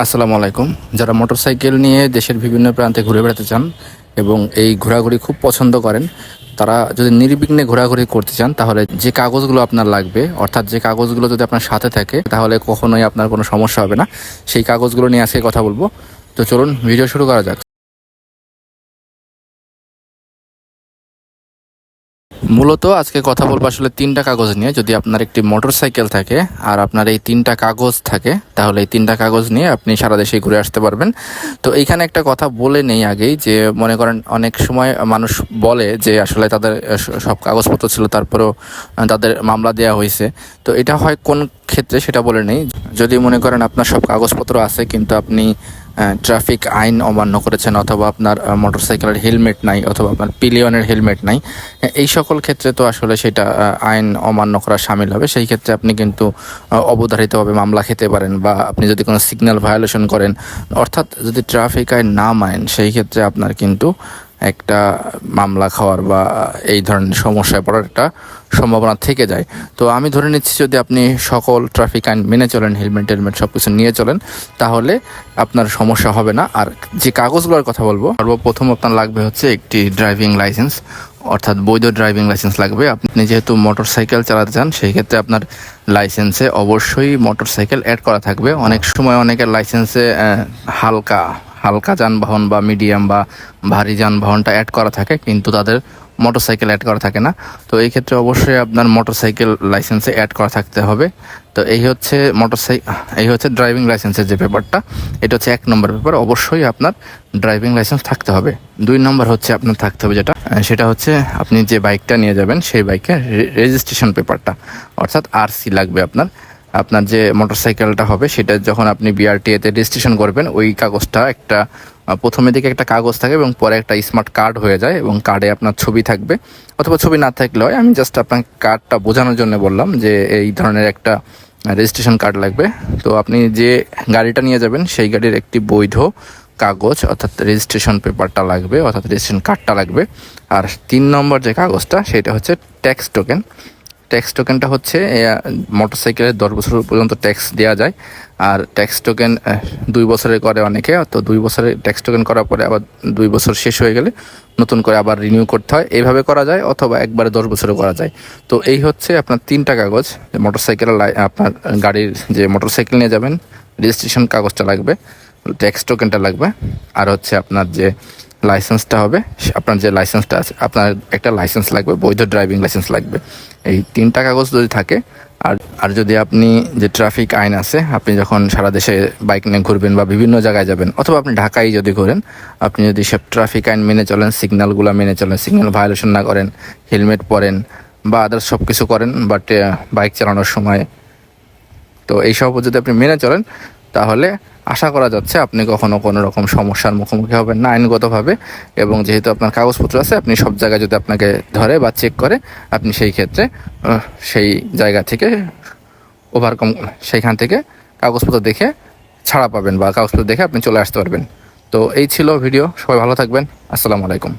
আসসালামু আলাইকুম। যারা মোটরসাইকেল নিয়ে দেশের বিভিন্ন প্রান্তে ঘুরে বেড়াতে চান এবং এই ঘোরাঘুরি খুব পছন্দ করেন, তারা যদি নির্বিঘ্নে ঘোরাঘুরি করতে চান, তাহলে যে কাগজগুলো আপনার লাগবে, অর্থাৎ যে কাগজগুলো যদি আপনার সাথে থাকে, তাহলে কখনোই আপনার কোনো সমস্যা হবে না। সেই কাগজগুলো নিয়ে আজকে কথা বলব। তো চলুন, ভিডিও শুরু করা যাক। মূলত আজকে কথা বলব আসলে তিনটা কাগজ নিয়ে। যদি আপনার একটি মোটর সাইকেল থাকে আর আপনার এই তিনটা কাগজ থাকে, তাহলে এই তিনটা কাগজ নিয়ে আপনি সারা দেশে ঘুরে আসতে পারবেন। তো এইখানে একটা কথা বলে নেই আগেই যে, মনে করেন অনেক সময় মানুষ বলে যে, আসলে তাদের সব কাগজপত্র ছিল, তারপরেও তাদের মামলা দেওয়া হয়েছে। তো এটা হয় কোন ক্ষেত্রে সেটা বলে নেই। যদি মনে করেন আপনার সব কাগজপত্র আছে, কিন্তু আপনি ট্রাফিক আইন অমান্য করেছেন অথবা আপনার মোটরসাইকেলের হেলমেট নাই অথবা আপনার পিলিয়নের হেলমেট নাই। এই সকল ক্ষেত্রে তো আসলে সেটা আইন অমান্য করা সামিল হবে। সেই ক্ষেত্রে আপনি কিন্তু অবধারিতভাবে মামলা খেতে পারেন বা আপনি যদি কোনো সিগন্যাল ভায়োলেশন করেন, অর্থাৎ যদি ট্রাফিক আইন না মানেন, সেই ক্ষেত্রে আপনার কিন্তু একটা মামলা খাওয়ার বা এই ধরনের সমস্যায় পড়ার একটা সম্ভাবনা থেকে যায়। তো আমি ধরে নিচ্ছি যদি আপনি সকল ট্রাফিক আইন মেনে চলেন হেলমেট টেলমেট সব কিছু নিয়ে চলেন, তাহলে আপনার সমস্যা হবে না। আর যে কাগজগুলোর কথা বলব, সর্বপ্রথম আপনার লাগবে হচ্ছে একটি ড্রাইভিং লাইসেন্স অর্থাৎ বৈধ ড্রাইভিং লাইসেন্স লাগবে। আপনি যেহেতু মোটর সাইকেল চালাতে চান সেই ক্ষেত্রে আপনার লাইসেন্সে অবশ্যই মোটর সাইকেল অ্যাড করা থাকবে। অনেক সময় অনেকের লাইসেন্সে হালকা হালকা যানবাহন বা মিডিয়াম বা ভারী যানবাহনটা অ্যাড করা থাকে, কিন্তু তাদের মোটরসাইকেল অ্যাড করা থাকে না। তো এই ক্ষেত্রে অবশ্যই আপনার মোটরসাইকেল লাইসেন্সে অ্যাড করা থাকতে হবে। তো এই হচ্ছে মোটরসাইকেল এই হচ্ছে ড্রাইভিং লাইসেন্সের যে পেপারটা এটা হচ্ছে এক নম্বর পেপার অবশ্যই আপনার ড্রাইভিং লাইসেন্স থাকতে হবে। দুই নম্বর হচ্ছে আপনার থাকতে হবে যেটা সেটা হচ্ছে আপনি যে বাইকটা নিয়ে যাবেন, সেই বাইকের রেজিস্ট্রেশন পেপারটা অর্থাৎ আরসি লাগবে আপনার। আপনার যে মোটরসাইকেলটা হবে, সেটা যখন আপনি বিআরটিএতে রেজিস্ট্রেশন করবেন, ওই কাগজটা একটা প্রথমে দিকে একটা কাগজ থাকে এবং পরে একটা স্মার্ট কার্ড হয়ে যায় এবং কার্ডে আপনার ছবি থাকবে। অথবা ছবি না থাকলে হয় আমি জাস্ট আপনার কার্ডটা বোঝানোর জন্য বললাম যে এই ধরনের একটা রেজিস্ট্রেশন কার্ড লাগবে। তো আপনি যে গাড়িটা নিয়ে যাবেন, সেই গাড়ির একটি বৈধ কাগজ, অর্থাৎ রেজিস্ট্রেশন পেপারটা লাগবে, অর্থাৎ রেজিস্ট্রেশন কার্ডটা লাগবে। আর তিন নম্বর যে কাগজটা, সেটা হচ্ছে ট্যাক্স টোকেন ট্যাক্স টোকেনটা হচ্ছে মোটরসাইকেলের দশ বছর পর্যন্ত ট্যাক্স দেওয়া যায়। আর ট্যাক্স টোকেন দুই বছরের করে অনেকে, তো দুই বছরে ট্যাক্স টোকেন করার পরে আবার দুই বছর শেষ হয়ে গেলে নতুন করে আবার রিনিউ করতে হয়। এইভাবে করা যায়, অথবা একবারে দশ বছরে করা যায়। তো এই হচ্ছে আপনার তিনটা কাগজ মোটরসাইকেলের আপনার গাড়ির যে মোটরসাইকেল নিয়ে যাবেন রেজিস্ট্রেশন কাগজটা লাগবে ট্যাক্স টোকেনটা লাগবে। আর হচ্ছে আপনার যে লাইসেন্সটা হবে আপনার যে লাইসেন্সটা আছে, আপনার একটা লাইসেন্স লাগবে, বৈধ ড্রাইভিং লাইসেন্স লাগবে। এই তিনটা কাগজ যদি থাকে, আর আর যদি আপনি যে ট্রাফিক আইন আছে, আপনি যখন সারা দেশে বাইক নিয়ে ঘুরবেন বা বিভিন্ন জায়গায় যাবেন, অথবা আপনি ঢাকায় যদি ঘোরেন, আপনি যদি সব ট্রাফিক আইন মেনে চলেন, সিগন্যালগুলো মেনে চলেন, সিগন্যাল ভায়োলেশন না করেন, হেলমেট পরেন বা আদার্স সব কিছু করেন, বাট বাইক চালানোর সময়, তো এইসব যদি আপনি মেনে চলেন, তাহলে আশা করা যাচ্ছে আপনি কখনো কোনো রকম সমস্যার মুখোমুখি হবেন না আইনগতভাবে এবং যেহেতু আপনার কাগজপত্র আছে, আপনি সব জায়গায় যদি আপনাকে ধরে বা চেক করে, আপনি সেই ক্ষেত্রে সেই জায়গা থেকে ওভারকম সেইখান থেকে কাগজপত্র দেখে ছাড়া পাবেন বা কাগজপত্র দেখে আপনি চলে আসতে পারবেন। তো এই ছিল ভিডিও সবাই ভালো থাকবেন, আসসালামু আলাইকুম।